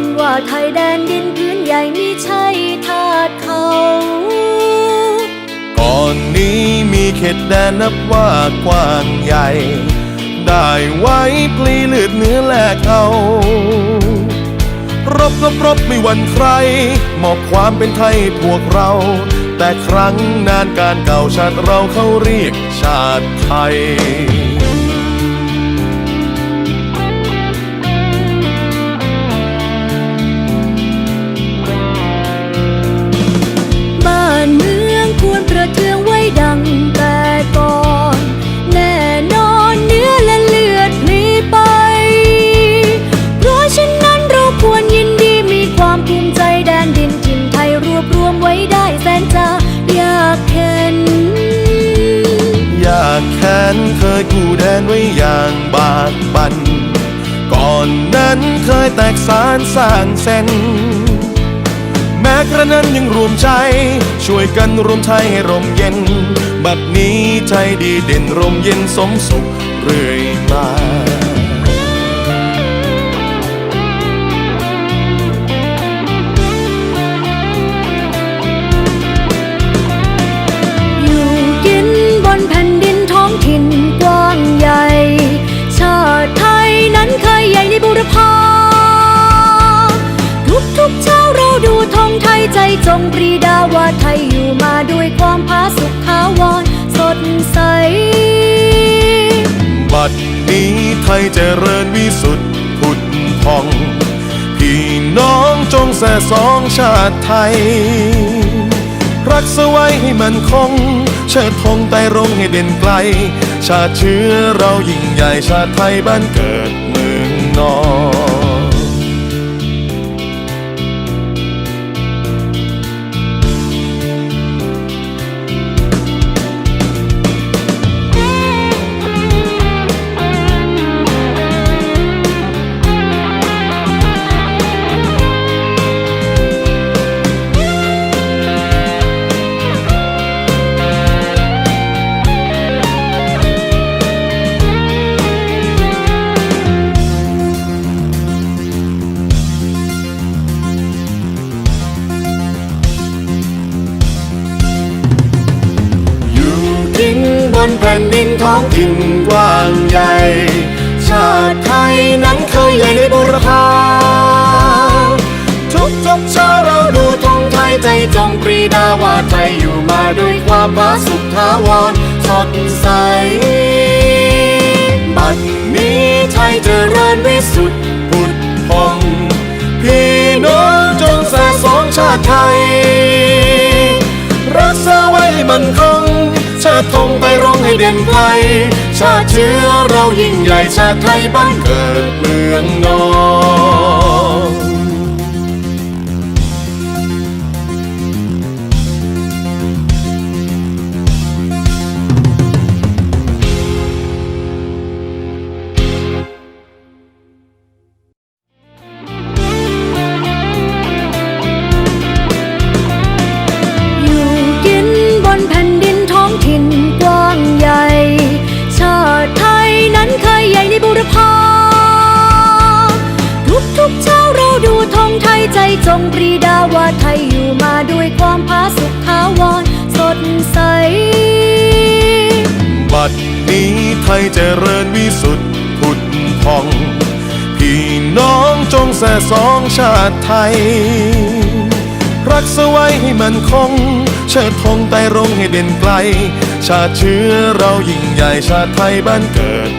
นว่าไทยแดนดินพื้นใหญ่มิใช่ทาสเขา ก่อนนี้มีเขตแดนนับว่ากว้างใหญ่ ได้ไว้ปลีเลือดเนื้อแลกเอารบรบรบไม่วันใคร มอบความเป็นไทยพวกเรา แต่ครั้งนานการเก่าชาติเราเขาเรียกชาติไทยากแค้นเคยกู้แดนไว้อย่างบากบันก่อนนั้นเคยแตกสารสร้างเส้น แม้กระนั้นยังรวมใจ ช่วยกันรวมไทยให้ร่มเย็น บัดนี้ใจดีเด่นร่มเย็นสมสุขเรื่อยมา ปรีดาว่าไทยอยู่มาด้วยความผาสุกขาวรสดใส บัดนี้ไทยเจริญวิสุทธิ์ผุดพอง พี่น้องจงแส่สองชาติไทย รักษาไว้ให้มันคง เชิดธงไต่รงให้เด่นไกล ชาติเชื้อเรายิ่งใหญ่ชาติไทยบ้านเกิดเมืองนอน ผ่นดินท้องถิ่นกว้างใหญ่ ชาติไทยนั้นเคยใหญ่ในบุรพาทุกทุกเช้าเราดูธงไทยใจจงปรีดาว่าไทยอยู่มาด้วยความผาสุกทาวรสดใส บัดนี้ไทยเจริญวิสุทธิ์ผุดพองพี่น้องจงแส่สองชาติไทย รักษาไว้ให้มันคง ธงไปร้องให้เด่นไกล ชาติเชื้อเรายิ่งใหญ่ชาติไทยบ้านเกิดเมืองนอน เช้าเราดูธงไทยใจจงปรีดาว่าไทยอยู่มาด้วยความผาสุกขาวรสดใส บัดนี้ไทยเจริญวิสุทธิ์ผุดพอง พี่น้องจงแส่สองชาติไทย รักษาไว้ให้มันคง เชิดธงไต่รงให้เด่นไกล ชาติเชื้อเรายิ่งใหญ่ชาติไทยบ้านเกิด